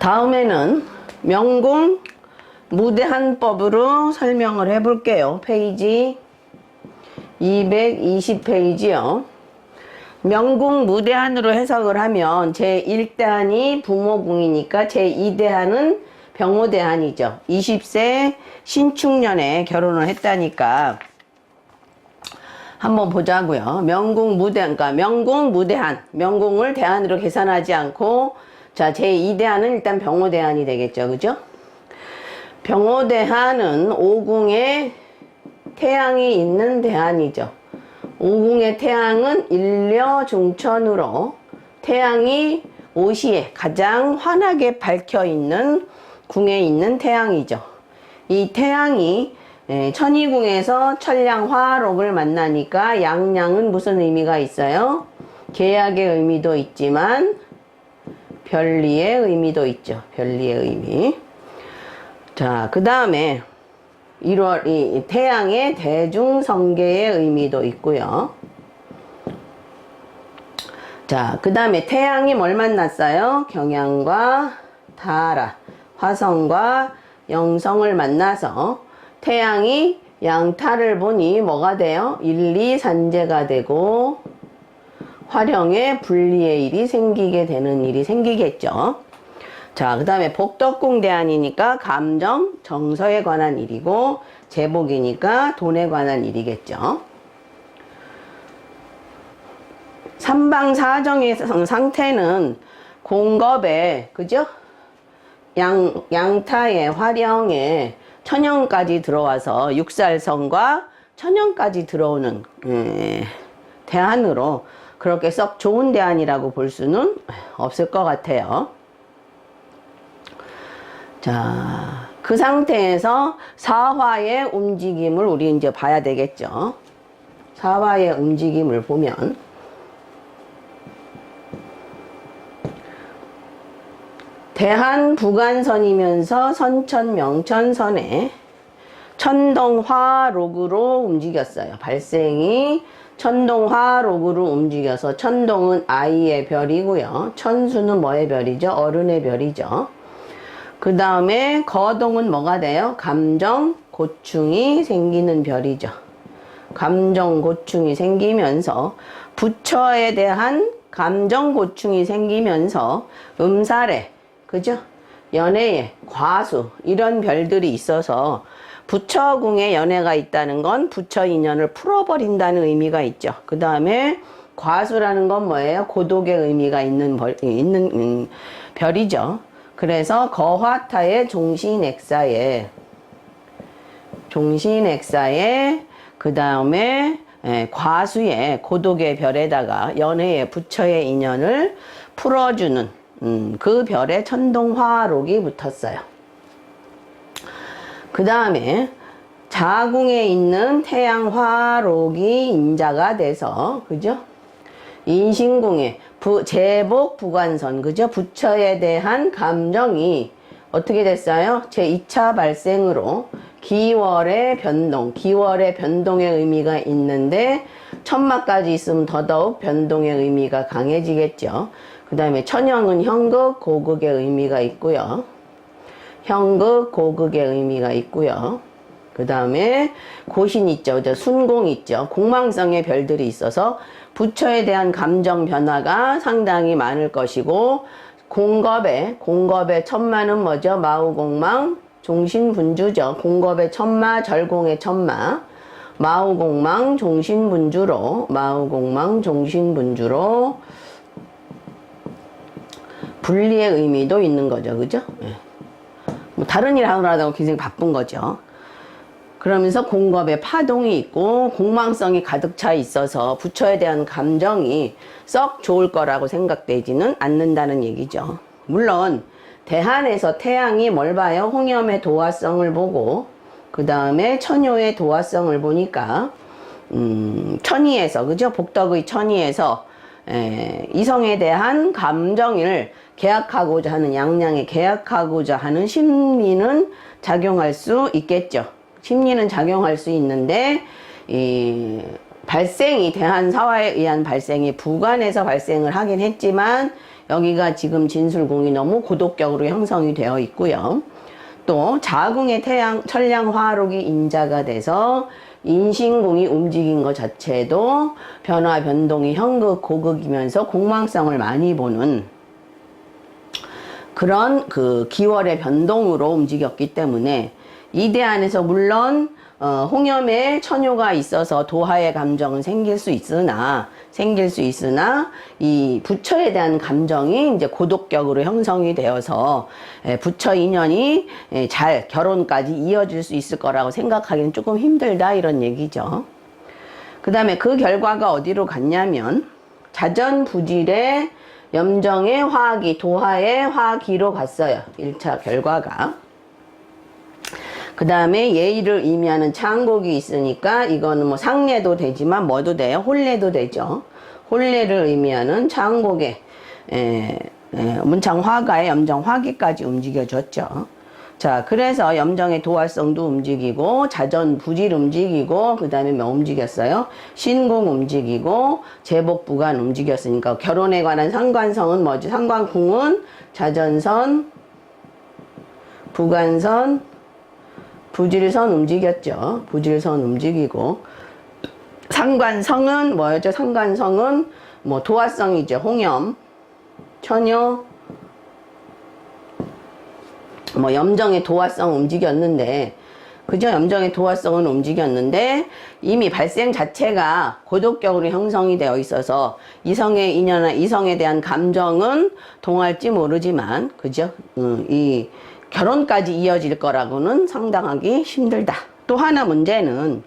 다음에는 명궁 무대한법으로 설명을 해 볼게요. 페이지 220페이지요. 명궁 무대한으로 해석을 하면 제1대한이 부모궁이니까 제2대한은 병호대한이죠. 20세 신축년에 결혼을 했다니까 한번 보자고요. 명궁 무대, 그러니까 명궁 무대한, 명궁을 대한으로 계산하지 않고 자 제2대한은 일단 병호대한이 되겠죠, 그죠? 병호대한은 오궁에 태양이 있는 대한이죠. 오궁의 태양은 일려 중천으로 태양이 오시에 가장 환하게 밝혀 있는 궁에 있는 태양이죠. 이 태양이 예, 천이궁에서 천량화록을 만나니까 양양은 무슨 의미가 있어요? 계약의 의미도 있지만 별리의 의미도 있죠. 별리의 의미. 자, 그 다음에 1월 이 태양의 대중성계의 의미도 있고요. 자, 그 다음에 태양이 뭘 만났어요? 경양과 타라, 화성과 영성을 만나서 태양이 양타를 보니 뭐가 돼요? 일리산재가 되고 화령의 분리의 일이 생기게 되는 일이 생기겠죠. 자, 그 다음에 복덕궁 대안이니까 감정, 정서에 관한 일이고 제복이니까 돈에 관한 일이겠죠. 삼방사정의 상태는 공겁에, 그죠? 양, 양타에, 화령에, 천연까지 들어와서 육살성과 천연까지 들어오는, 에, 대안으로 그렇게 썩 좋은 대안이라고 볼 수는 없을 것 같아요. 자, 그 상태에서 사화의 움직임을 우리 이제 봐야 되겠죠. 사화의 움직임을 보면 대한 부간선이면서 선천 명천선에 천동화 록으로 움직였어요. 발생이 천동화록으로 움직여서 천동은 아이의 별이고요. 천수는 뭐의 별이죠? 어른의 별이죠. 그 다음에 거동은 뭐가 돼요? 감정 고충이 생기는 별이죠. 감정 고충이 생기면서 부처에 대한 감정 고충이 생기면서 음살에 그죠? 연애에 과수 이런 별들이 있어서 부처궁에 연애가 있다는 건 부처 인연을 풀어버린다는 의미가 있죠. 그 다음에 과수라는 건 뭐예요? 고독의 의미가 있는 벌, 있는 음, 별이죠. 그래서 거화타의 종신액사에 종신액사에 그 다음에 과수의 고독의 별에다가 연애의 부처의 인연을 풀어주는 음, 그 별에 천동화록이 붙었어요. 그 다음에 자궁에 있는 태양화록이 인자가 돼서 그죠? 인신궁에 부, 제복 부관선 그죠? 부처에 대한 감정이 어떻게 됐어요? 제 2차 발생으로 기월의 변동, 기월의 변동의 의미가 있는데 천마까지 있으면 더더욱 변동의 의미가 강해지겠죠. 그 다음에 천영은 형극, 고극의 의미가 있고요. 형극, 고극의 의미가 있고요. 그 다음에 고신 있죠. 저 순공 있죠. 공망성의 별들이 있어서 부처에 대한 감정 변화가 상당히 많을 것이고 공겁의 공겁의 천마는 뭐죠? 마우공망 종신분주죠. 공겁의 천마 절공의 천마 마우공망 종신분주로 마우공망 종신분주로 분리의 의미도 있는 거죠. 그죠? 예. 뭐 다른 일 하느라고 굉장히 바쁜 거죠. 그러면서 공겁에 파동이 있고 공망성이 가득 차 있어서 부처에 대한 감정이 썩 좋을 거라고 생각되지는 않는다는 얘기죠. 물론 대한에서 태양이 뭘 봐요? 홍염의 도화성을 보고 그 다음에 천효의 도화성을 보니까 음, 천이에서 그죠? 복덕의 천이에서 에, 이성에 대한 감정을 계약하고자 하는 양양에 계약하고자 하는 심리는 작용할 수 있겠죠. 심리는 작용할 수 있는데 이 발생이 대한사화에 의한 발생이 부관에서 발생을 하긴 했지만 여기가 지금 진술궁이 너무 고독격으로 형성이 되어 있고요. 또 자궁의 태양 천량 화록이 인자가 돼서 인신궁이 움직인 것 자체도 변화 변동이 현극 고극이면서 공망성을 많이 보는 그런 그 기월의 변동으로 움직였기 때문에 이대 안에서 물론 어, 홍염에 처뇨가 있어서 도하의 감정은 생길 수 있으나 생길 수 있으나 이 부처에 대한 감정이 이제 고독격으로 형성이 되어서 에, 부처 인연이 에, 잘 결혼까지 이어질 수 있을 거라고 생각하기는 조금 힘들다 이런 얘기죠. 그 다음에 그 결과가 어디로 갔냐면 자전부질의 염정의 화기, 도하의 화기로 갔어요. 1차 결과가. 그 다음에 예의를 의미하는 창곡이 있으니까 이거는 뭐 상례도 되지만 뭐도 돼요? 혼례도 되죠. 혼례를 의미하는 창곡의 에, 에, 문창 화가의 염정 화기까지 움직여줬죠. 자, 그래서 염정의 도화성도 움직이고 자전 부질 움직이고 그 다음에 뭐 움직였어요? 신공 움직이고 제복 부관 움직였으니까 결혼에 관한 상관성은 뭐지? 상관궁은 자전선, 부관선, 부질선 움직였죠. 부질선 움직이고 상관성은 뭐였죠? 상관성은 뭐 도화성이죠. 홍염, 처녀, 뭐 염정의 도화성 움직였는데 그죠? 염정의 도화성은 움직였는데 이미 발생 자체가 고독격으로 형성이 되어 있어서 이성의 인연이나 이성에 대한 감정은 동할지 모르지만 그죠? 음, 이 결혼까지 이어질 거라고는 상당하기 힘들다. 또 하나 문제는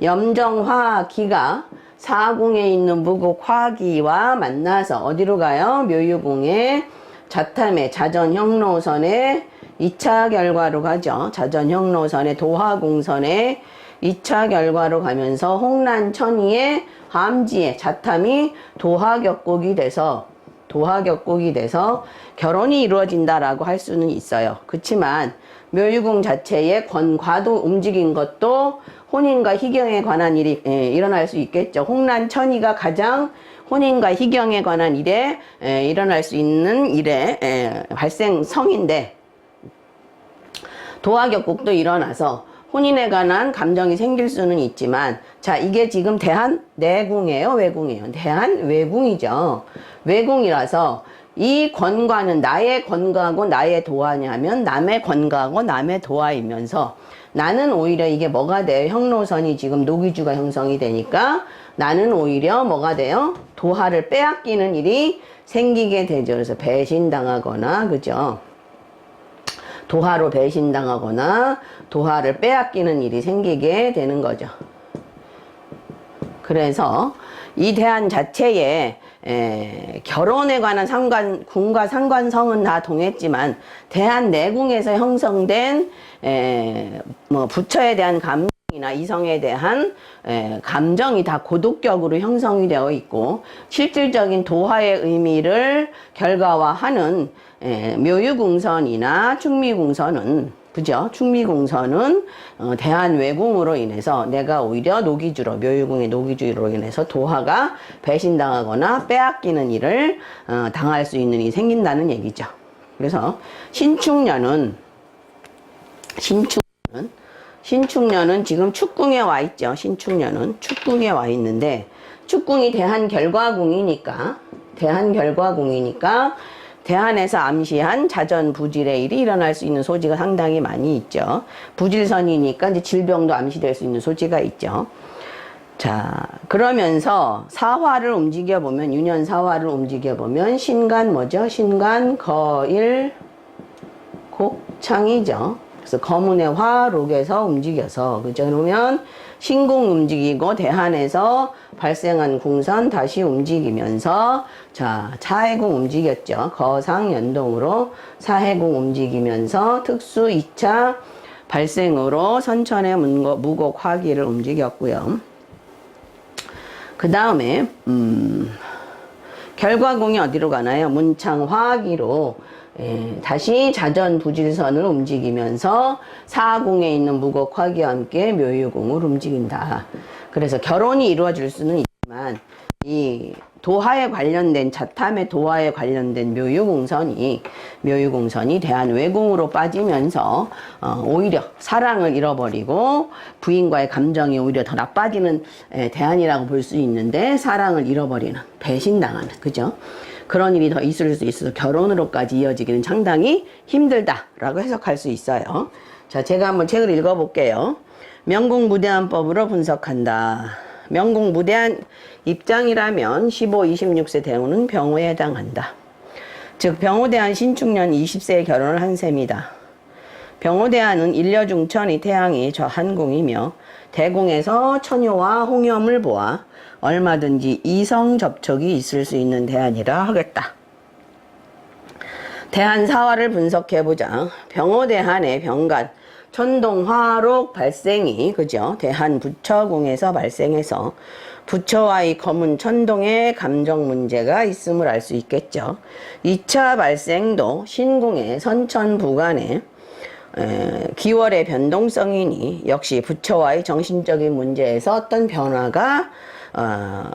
염정화 기가 사궁에 있는 무국 화기와 만나서 어디로 가요? 묘유궁의 자탐의 자전 형로선의 2차 결과로 가죠. 자전형로선의 도화궁선의 2차 결과로 가면서 홍란천이의 함지의 자탐이 도화격곡이 돼서 도화격곡이 돼서 결혼이 이루어진다라고 할 수는 있어요. 그렇지만 묘유궁 자체의 권과도 움직인 것도 혼인과 희경에 관한 일이 예, 일어날 수 있겠죠. 홍란천이가 가장 혼인과 희경에 관한 일에 예, 일어날 수 있는 일의 예, 발생성인데 도화격국도 일어나서 혼인에 관한 감정이 생길 수는 있지만 자 이게 지금 대한 내궁이에요 외궁이에요? 대한 외궁이죠. 외궁이라서 이 권과는 나의 권과고 나의 도화냐면 남의 권과고 남의 도화이면서 나는 오히려 이게 뭐가 돼요? 형로선이 지금 노기주가 형성이 되니까 나는 오히려 뭐가 돼요? 도화를 빼앗기는 일이 생기게 되죠. 그래서 배신당하거나 그죠 도화로 배신당하거나 도화를 빼앗기는 일이 생기게 되는 거죠. 그래서 이 대안 자체에 에, 결혼에 관한 상관 궁과 상관성은 다 동했지만 대한 내궁에서 형성된 에, 뭐 부처에 대한 감 정이나 이성에 대한 에, 감정이 다 고독격으로 형성이 되어 있고 실질적인 도화의 의미를 결과화하는 에, 묘유궁선이나 충미궁선은 그죠? 충미궁선은 어, 대한외궁으로 인해서 내가 오히려 노기주로 묘유궁의 노기주로 인해서 도화가 배신당하거나 빼앗기는 일을 어, 당할 수 있는 일이 생긴다는 얘기죠. 그래서 신축년은 신축년 신축년은 지금 축궁에 와 있죠. 신축년은 축궁에 와 있는데 축궁이 대한 결과궁이니까 대한 결과궁이니까 대한에서 암시한 자전 부질의 일이 일어날 수 있는 소지가 상당히 많이 있죠. 부질선이니까 이제 질병도 암시될 수 있는 소지가 있죠. 자, 그러면서 사화를 움직여 보면 유년 사화를 움직여 보면 신간 뭐죠? 신간 거일 곡창이죠. 그래서 거문의 화록에서 움직여서 그죠? 그러면 신궁 움직이고 대한에서 발생한 궁선 다시 움직이면서 자 차해궁 움직였죠. 거상 연동으로 사해궁 움직이면서 특수 2차 발생으로 선천의 무곡 화기를 움직였고요. 그 다음에 음, 결과궁이 어디로 가나요? 문창 화기로 예, 다시 자전 부질선을 움직이면서 사궁에 있는 무곡 화기와 함께 묘유궁을 움직인다. 그래서 결혼이 이루어질 수는 있지만 이 도하에 관련된 자탐의 도하에 관련된 묘유궁선이 묘유궁선이 대한 외궁으로 빠지면서 어, 오히려 사랑을 잃어버리고 부인과의 감정이 오히려 더 나빠지는 에, 대안이라고 볼 수 있는데 사랑을 잃어버리는 배신당하는 그죠? 그런 일이 더 있을 수 있어서 결혼으로까지 이어지기는 상당히 힘들다라고 해석할 수 있어요. 자, 제가 한번 책을 읽어볼게요. 명궁무대한법으로 분석한다. 명궁무대한 입장이라면 15, 26세 대우는 병호에 해당한다. 즉 병호대한 신축년 20세에 결혼을 한 셈이다. 병호대한은 일려중천이 태양이 저 한궁이며 대궁에서 처녀와 홍염을 보아 얼마든지 이성 접촉이 있을 수 있는 대안이라 하겠다. 대한 사화를 분석해보자. 병호대한의 병간, 천동화록 발생이, 그죠? 대한 부처궁에서 발생해서 부처와의 검은 천동의 감정 문제가 있음을 알 수 있겠죠. 2차 발생도 신궁의 선천부간에 에, 기월의 변동성이니 역시 부처와의 정신적인 문제에서 어떤 변화가 어,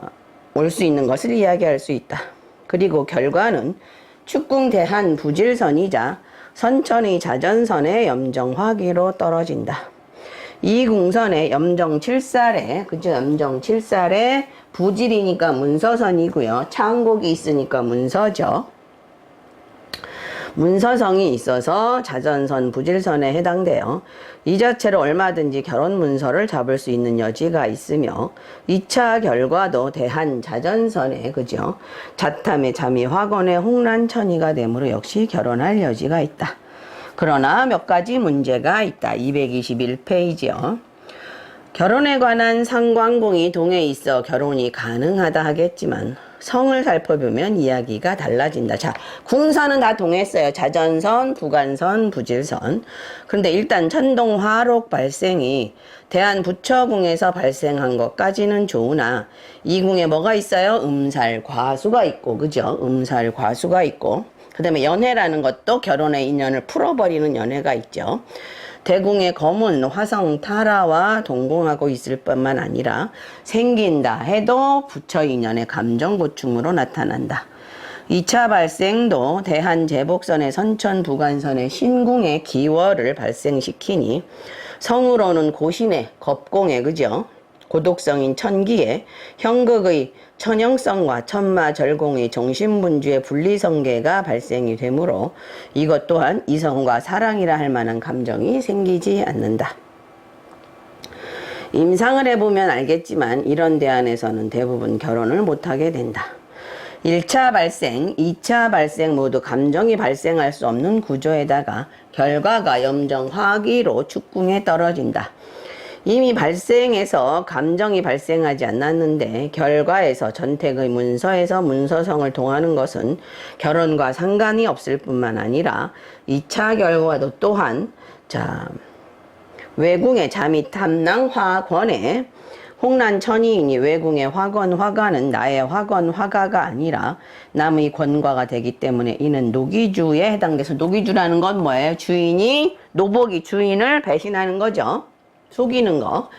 올수 있는 것을 이야기할 수 있다. 그리고 결과는 축궁 대한 부질선이자 선천의 자전선의 염정 화기로 떨어진다. 이 궁선의 염정 7살에 그죠? 염정 7살에 부질이니까 문서선이고요. 창곡이 있으니까 문서죠. 문서성이 있어서 자전선 부질선에 해당돼요. 이 자체로 얼마든지 결혼 문서를 잡을 수 있는 여지가 있으며 2차 결과도 대한 자전선에 그죠? 자탐의 잠이 화건의 홍란천이가 되므로 역시 결혼할 여지가 있다. 그러나 몇 가지 문제가 있다. 221페이지요. 결혼에 관한 상관공이 동에 있어 결혼이 가능하다 하겠지만 성을 살펴보면 이야기가 달라진다. 자, 궁선은 다 동했어요. 자전선, 부간선, 부질선. 그런데 일단 천동 화록 발생이 대한 부처궁에서 발생한 것까지는 좋으나 이 궁에 뭐가 있어요? 음살, 과수가 있고, 그죠? 음살, 과수가 있고. 그 다음에 연애라는 것도 결혼의 인연을 풀어버리는 연애가 있죠. 대궁의 검은 화성 타라와 동공하고 있을 뿐만 아니라 생긴다 해도 부처 인연의 감정 고충으로 나타난다. 2차 발생도 대한제복선의 선천 부간선의 신궁의 기월을 발생시키니 성으로는 고신의 겁공의 그죠? 고독성인 천기에 형극의 천형성과 천마절공의 정신분주의 분리성계가 발생이 되므로 이것 또한 이성과 사랑이라 할 만한 감정이 생기지 않는다. 임상을 해보면 알겠지만 이런 대안에서는 대부분 결혼을 못하게 된다. 1차 발생, 2차 발생 모두 감정이 발생할 수 없는 구조에다가 결과가 염정 화기로 축궁에 떨어진다. 이미 발생해서 감정이 발생하지 않았는데 결과에서 전택의 문서에서 문서성을 동하는 것은 결혼과 상관이 없을 뿐만 아니라 2차 결과도 또한 자 외궁의 잠이 탐낭 화권에 홍란 천이이니 외궁의 화건 화가는 나의 화건 화가가 아니라 남의 권과가 되기 때문에 이는 노기주에 해당돼서 노기주라는 건 뭐예요? 주인이 노복이 주인을 배신하는 거죠. 속이는 거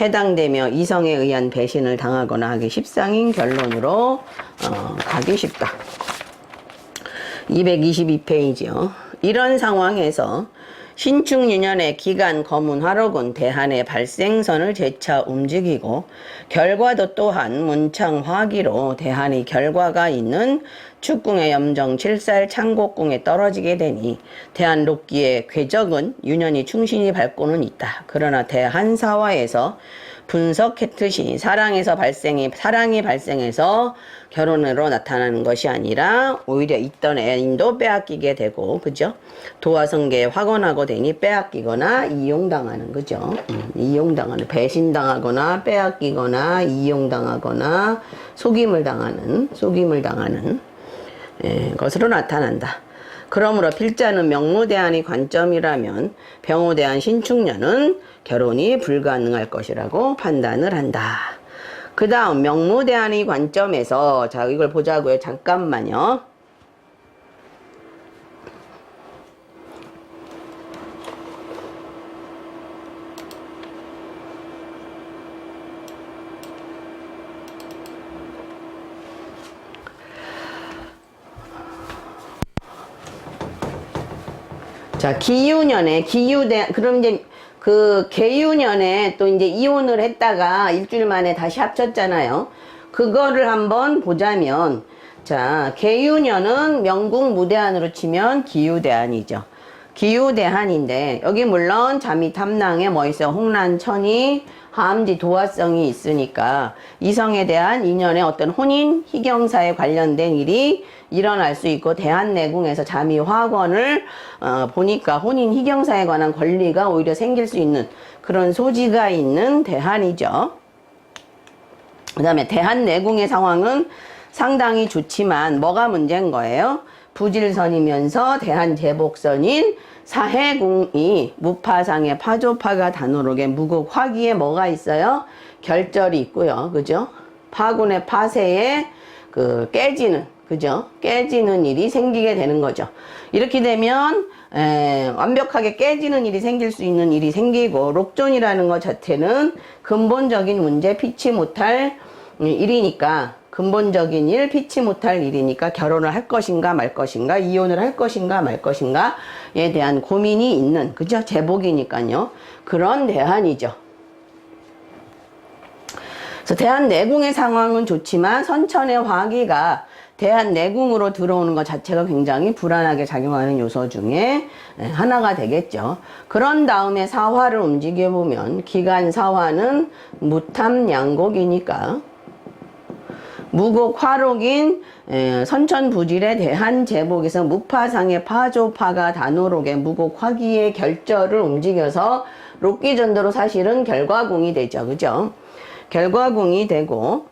해당되며 이성에 의한 배신을 당하거나 하기 십상인 결론으로 어, 가기 쉽다. 222페이지요. 이런 상황에서 신축유년의 기간 검은 화록은 대한의 발생선을 재차 움직이고 결과도 또한 문창 화기로 대한의 결과가 있는 축궁의 염정 7살 창곡궁에 떨어지게 되니 대한 록기의 궤적은 유년이 충신히 밟고는 있다. 그러나 대한사화에서 분석했듯이 사랑에서 발생이 사랑이 발생해서 결혼으로 나타나는 것이 아니라 오히려 있던 애인도 빼앗기게 되고 그죠? 도화성계에 확언하고 되니 빼앗기거나 이용당하는 거죠. 음, 이용당하는 배신당하거나 빼앗기거나 이용당하거나 속임을 당하는 속임을 당하는 예, 것으로 나타난다. 그러므로 필자는 명무대안이 관점이라면 병호대안 신축년은 결혼이 불가능할 것이라고 판단을 한다. 그 다음 명무대안의 관점에서 자 이걸 보자고요. 잠깐만요. 자, 기유년에 기유대 그럼 이제 그 개유년에 또 이제 이혼을 했다가 일주일 만에 다시 합쳤잖아요. 그거를 한번 보자면 자, 개유년은 명궁 무대한으로 치면 기유대한이죠. 기유대한인데 여기 물론 잠이 탐낭에 뭐 있어요? 홍란천이 하암지 도화성이 있으니까 이성에 대한 인연의 어떤 혼인 희경사에 관련된 일이 일어날 수 있고 대한내궁에서 잠이 화권을 어, 보니까 혼인 희경사에 관한 권리가 오히려 생길 수 있는 그런 소지가 있는 대한이죠. 그 다음에 대한내궁의 상황은 상당히 좋지만 뭐가 문제인 거예요? 부질선이면서 대한제복선인 사해궁이 무파상의 파조파가 단오록에 무국 화기에 뭐가 있어요? 결절이 있고요. 그죠? 파군의 파세에 그 깨지는 그죠? 깨지는 일이 생기게 되는 거죠. 이렇게 되면 에, 완벽하게 깨지는 일이 생길 수 있는 일이 생기고 록존이라는 것 자체는 근본적인 문제 피치 못할 음, 일이니까 근본적인 일 피치 못할 일이니까 결혼을 할 것인가 말 것인가 이혼을 할 것인가 말 것인가에 대한 고민이 있는 그죠? 제복이니까요. 그런 대안이죠. 그래서 대한 내궁의 상황은 좋지만 선천의 화기가 대한 내궁으로 들어오는 것 자체가 굉장히 불안하게 작용하는 요소 중에 하나가 되겠죠. 그런 다음에 사화를 움직여 보면 기간 사화는 무탐 양곡이니까 무곡 화록인 에, 선천부질에 대한 제복에서 무파상의 파조파가 단오록의 무곡 화기의 결절을 움직여서 록기전도로 사실은 결과공이 되죠. 그죠? 결과공이 되고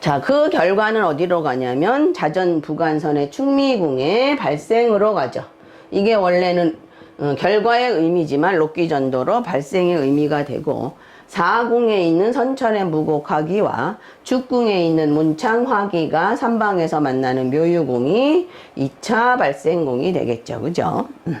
자, 그 결과는 어디로 가냐면 자전 부관선의 충미궁의 발생으로 가죠. 이게 원래는 어, 결과의 의미지만 록기전도로 발생의 의미가 되고 사궁에 있는 선천의 무곡화기와 죽궁에 있는 문창화기가 삼방에서 만나는 묘유궁이 2차 발생궁이 되겠죠. 그죠? 음.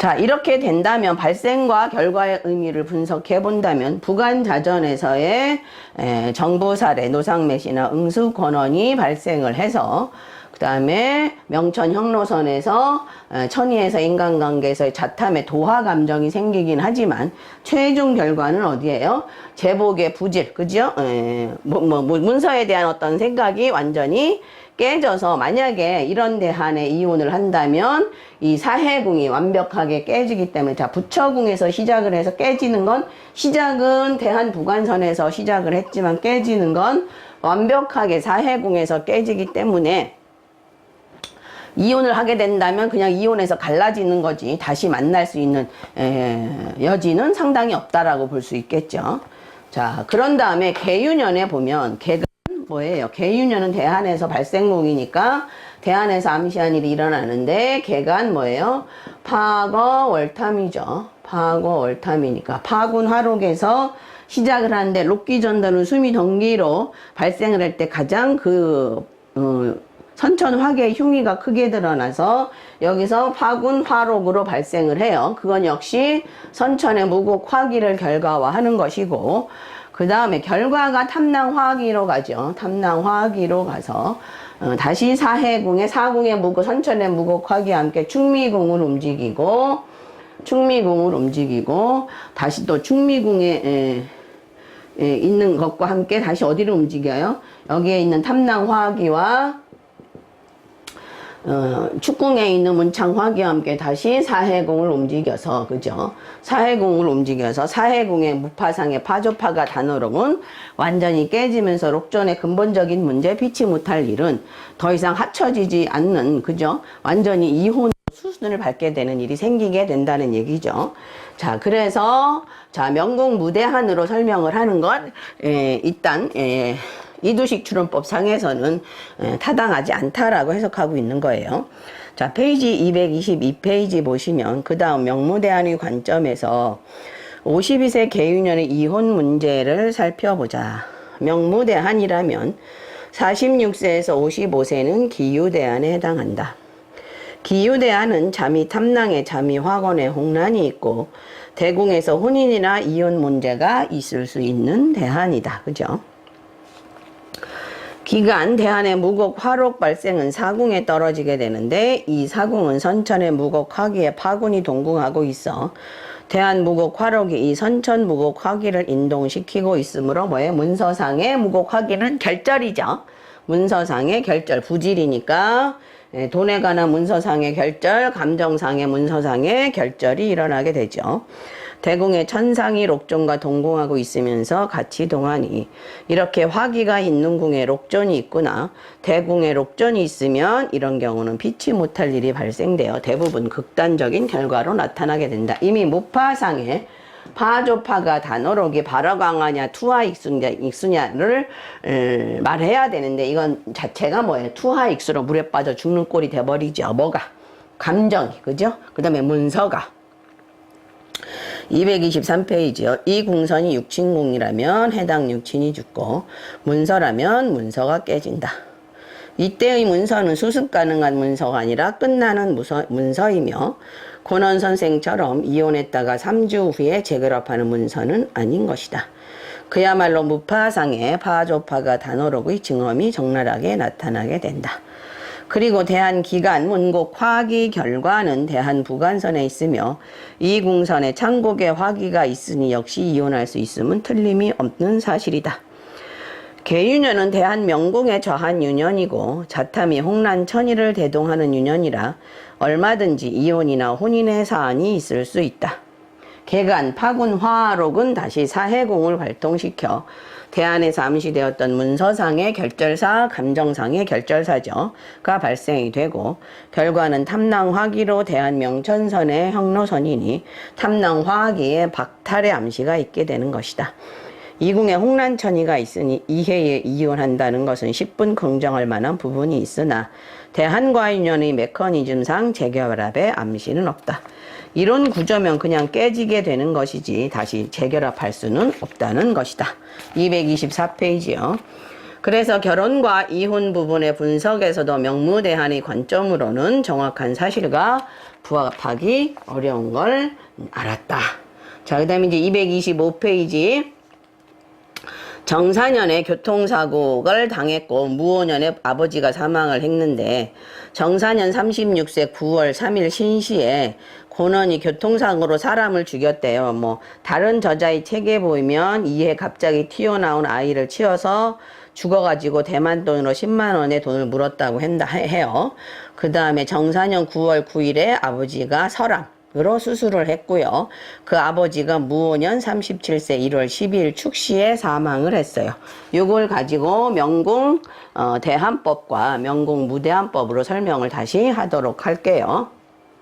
자, 이렇게 된다면 발생과 결과의 의미를 분석해 본다면 부간자전에서의 에, 정보사례, 노상매시나 응수 권원이 발생을 해서 그 다음에 명천 형로선에서 에, 천의에서 인간관계에서의 자탐의 도화 감정이 생기긴 하지만 최종 결과는 어디예요? 제복의 부질, 그죠? 에, 뭐, 뭐, 뭐, 문서에 대한 어떤 생각이 완전히 깨져서 만약에 이런 대한에 이혼을 한다면 이 사해궁이 완벽하게 깨지기 때문에 자 부처궁에서 시작을 해서 깨지는 건 시작은 대한 부관선에서 시작을 했지만 깨지는 건 완벽하게 사해궁에서 깨지기 때문에 이혼을 하게 된다면 그냥 이혼해서 갈라지는 거지 다시 만날 수 있는 에, 여지는 상당히 없다라고 볼 수 있겠죠. 자 그런 다음에 개유년에 보면 개가 뭐예요? 개유년은 대한에서 발생목이니까 대한에서 암시한 일이 일어나는데 개간 뭐예요? 파거 월탐이죠. 파거 월탐이니까 파군 화록에서 시작을 하는데 록기전도는 수미 동기로 발생을 할 때 가장 그 어, 선천 화계의 흉의가 크게 드러나서 여기서 파군 화록으로 발생을 해요. 그건 역시 선천의 무곡 화기를 결과화하는 것이고 그 다음에 결과가 탐낭 화기로 가죠. 탐낭 화기로 가서 어, 다시 사해궁의 사궁의 무고 선천의 무곡 화기와 함께 충미궁을 움직이고 충미궁을 움직이고 다시 또 충미궁에 에, 에, 있는 것과 함께 다시 어디를 움직여요? 여기에 있는 탐낭 화기와 어, 축궁에 있는 문창화기와 함께 다시 사해궁을 움직여서 그죠? 사해궁을 움직여서 사해궁의 무파상의 파조파가 단어록은 완전히 깨지면서 록존의 근본적인 문제 피치 못할 일은 더 이상 합쳐지지 않는 그죠? 완전히 이혼 수순을 밟게 되는 일이 생기게 된다는 얘기죠. 자, 그래서 자 명궁 무대한으로 설명을 하는 것 에, 일단 에, 이두식 추론법 상에서는 에, 타당하지 않다라고 해석하고 있는 거예요. 자, 페이지 222페이지 보시면 그 다음 명무대한의 관점에서 52세 개유년의 이혼 문제를 살펴보자. 명무대한이라면 46세에서 55세는 기유대한에 해당한다. 기유대한은 잠이 탐낭에 잠이 화건에 홍란이 있고 대궁에서 혼인이나 이혼 문제가 있을 수 있는 대한이다. 그죠? 기간 대한의 무곡 화록 발생은 사궁에 떨어지게 되는데 이 사궁은 선천의 무곡 화기에 파군이 동궁하고 있어 대한 무곡 화록이 이 선천 무곡 화기를 인동시키고 있으므로 뭐에 문서상의 무곡 화기는 결절이죠. 문서상의 결절 부질이니까 예, 돈에 관한 문서상의 결절, 감정상의 문서상의 결절이 일어나게 되죠. 대궁의 천상이 록존과 동궁하고 있으면서 같이 동하니 이렇게 화기가 있는 궁에 록존이 있구나. 대궁에 록존이 있으면 이런 경우는 피치 못할 일이 발생되어 대부분 극단적인 결과로 나타나게 된다. 이미 무파상에 파조파가 단어록이 발어강하냐 투하 익수냐, 익수냐를 음, 말해야 되는데 이건 자체가 뭐예요? 투하 익수로 물에 빠져 죽는 꼴이 돼버리죠. 뭐가? 감정이 그죠? 그 다음에 문서가 223페이지요. 이 궁선이 육친궁이라면 해당 육친이 죽고 문서라면 문서가 깨진다. 이때의 문서는 수습 가능한 문서가 아니라 끝나는 무서, 문서이며 고넌 선생처럼 이혼했다가 3주 후에 재결합하는 문서는 아닌 것이다. 그야말로 무파상의 파조파가 단어록의 증험이 적나라하게 나타나게 된다. 그리고 대한 기간 문곡 화기 결과는 대한 부간선에 있으며 이 궁선에 창곡의 화기가 있으니 역시 이혼할 수 있음은 틀림이 없는 사실이다. 계유년은 대한 명궁에 저한 유년이고 자탐이 홍란 천이를 대동하는 유년이라 얼마든지 이혼이나 혼인의 사안이 있을 수 있다. 개간, 파군, 화록은 다시 사해공을 발동시켜 대안에서 암시되었던 문서상의 결절사, 감정상의 결절사죠. 가 발생이 되고 결과는 탐낭화기로 대한 명천선의 형로선이니 탐낭화기에 박탈의 암시가 있게 되는 것이다. 이궁에 홍란천이가 있으니 이해에 이혼한다는 것은 10분 긍정할 만한 부분이 있으나 대한과 인연의 메커니즘상 재결합의 암시는 없다. 이런 구조면 그냥 깨지게 되는 것이지 다시 재결합할 수는 없다는 것이다. 224페이지요. 그래서 결혼과 이혼 부분의 분석에서도 명무대한의 관점으로는 정확한 사실과 부합하기 어려운 걸 알았다. 자, 그 다음에 이제 225페이지. 정사년에 교통사고를 당했고 무오년에 아버지가 사망을 했는데 정사년 36세 9월 3일 신시에 고넌이 교통사고로 사람을 죽였대요. 뭐 다른 저자의 책에 보이면 이에 갑자기 튀어나온 아이를 치어서 죽어가지고 대만 돈으로 10만 원의 돈을 물었다고 한다 해요. 그 다음에 정사년 9월 9일에 아버지가 설암 으로 수술을 했고요. 그 아버지가 무오년 37세 1월 12일 축시에 사망을 했어요. 이걸 가지고 명궁 어, 대한법과 명궁 무대한법으로 설명을 다시 하도록 할게요.